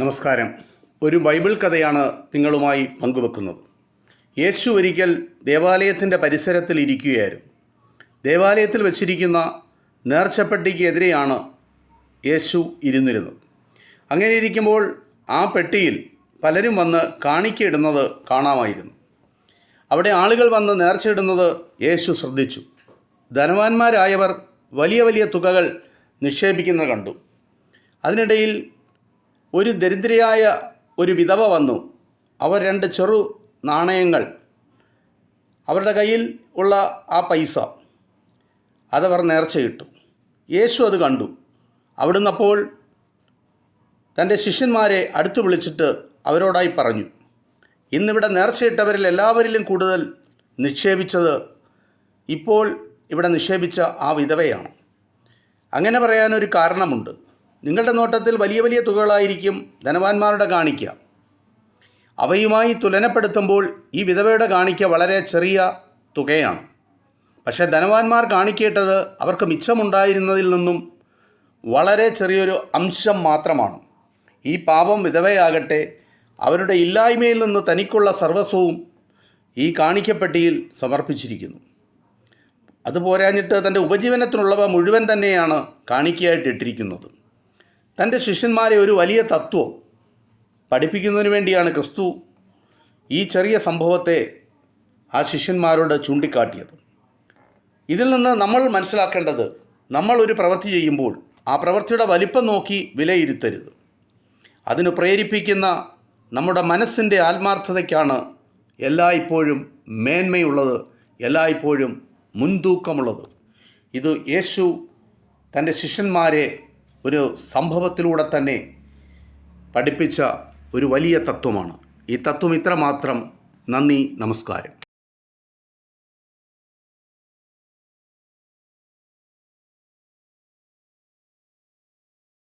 നമസ്കാരം. ഒരു ബൈബിൾ കഥയാണ് നിങ്ങളുമായി പങ്കുവെക്കുന്നത്. യേശു ഒരിക്കൽ ദേവാലയത്തിന്റെ പരിസരത്തിൽ ഇരിക്കുകയായിരുന്നു. ദേവാലയത്തിൽ വച്ചിരിക്കുന്ന നേർച്ചപ്പെട്ടിക്ക് എതിരെയാണ് യേശു ഇരുന്നിരുന്നത്. അങ്ങനെ ഇരിക്കുമ്പോൾ ആ പെട്ടിയിൽ പലരും വന്ന് കാണിക്കയിടുന്നത് കാണാമായിരുന്നു. അവിടെ ആളുകൾ വന്ന് നേർച്ചയിടുന്നത് യേശു ശ്രദ്ധിച്ചു. ധനവാന്മാരായവർ വലിയ വലിയ തുകകൾ നിക്ഷേപിക്കുന്നത് കണ്ടു. അതിനിടയിൽ ഒരു ദരിദ്രയായ ഒരു വിധവ വന്നു. അവർ രണ്ട് ചെറു നാണയങ്ങൾ. അവരുടെ കയ്യിൽ ഉള്ള ആ പൈസ. അതവർ നേർച്ചയിട്ടു. യേശു അത് കണ്ടു. അവിടുന്ന് അപ്പോൾ തന്റെ ശിഷ്യന്മാരെ അടുത്തു വിളിച്ചിട്ട് അവരോടായി പറഞ്ഞു ഇന്നിവിടെ നേർച്ചയിട്ടവരിൽ എല്ലാവരിലും കൂടുതൽ നിക്ഷേപിച്ചത് ഇപ്പോൾ ഇവിടെ നിക്ഷേപിച്ച ആ വിധവയാണ്. അങ്ങനെ പറയാനൊരു കാരണമുണ്ട്. നിങ്ങളുടെ നോട്ടത്തിൽ വലിയ വലിയ തുകകളായിരിക്കും ധനവാന്മാരുടെ കാണിക്ക. അവയുമായി തുലനപ്പെടുത്തുമ്പോൾ ഈ വിധവയുടെ കാണിക്ക വളരെ ചെറിയ തുകയാണ്. പക്ഷേ ധനവാന്മാർ കാണിക്കേണ്ടത് അവർക്ക് മിച്ചമുണ്ടായിരുന്നതിൽ നിന്നും വളരെ ചെറിയൊരു അംശം മാത്രമാണ്. ഈ പാപം വിധവയാകട്ടെ അവരുടെ ഇല്ലായ്മയിൽ നിന്ന് തനിക്കുള്ള സർവസ്വവും ഈ കാണിക്കപ്പെട്ടിയിൽ സമർപ്പിച്ചിരിക്കുന്നു. അത് പോരാഞ്ഞിട്ട് തന്റെ ഉപജീവനത്തിനുള്ളവ മുഴുവൻ തന്നെയാണ് കാണിക്കയായിട്ട് ഇട്ടിരിക്കുന്നത് തന്റെ ശിഷ്യന്മാരെ ഒരു വലിയ തത്വം പഠിപ്പിക്കുന്നതിന് വേണ്ടിയാണ് ക്രിസ്തു ഈ ചെറിയ സംഭവത്തെ ആ ശിഷ്യന്മാരോട് ചൂണ്ടിക്കാട്ടിയത്. ഇതിൽ നിന്ന് നമ്മൾ മനസ്സിലാക്കേണ്ടത് നമ്മൾ ഒരു പ്രവൃത്തി ചെയ്യുമ്പോൾ ആ പ്രവൃത്തിയുടെ വലിപ്പം നോക്കി വിലയിരുത്തരുത്. അതിന് പ്രേരിപ്പിക്കുന്ന നമ്മുടെ മനസ്സിന്റെ ആത്മാർത്ഥതയ്ക്കാണ് എല്ലായ്പ്പോഴും മേന്മയുള്ളത് എല്ലായ്പ്പോഴും മുൻതൂക്കമുള്ളത്. ഇത് യേശു തന്റെ ശിഷ്യന്മാരെ ഒരു സംഭവത്തിലൂടെ തന്നെ പഠിപ്പിച്ച ഒരു വലിയ തത്വമാണ്. ഈ തത്വം ഇത്രമാത്രം. നന്ദി നമസ്കാരം.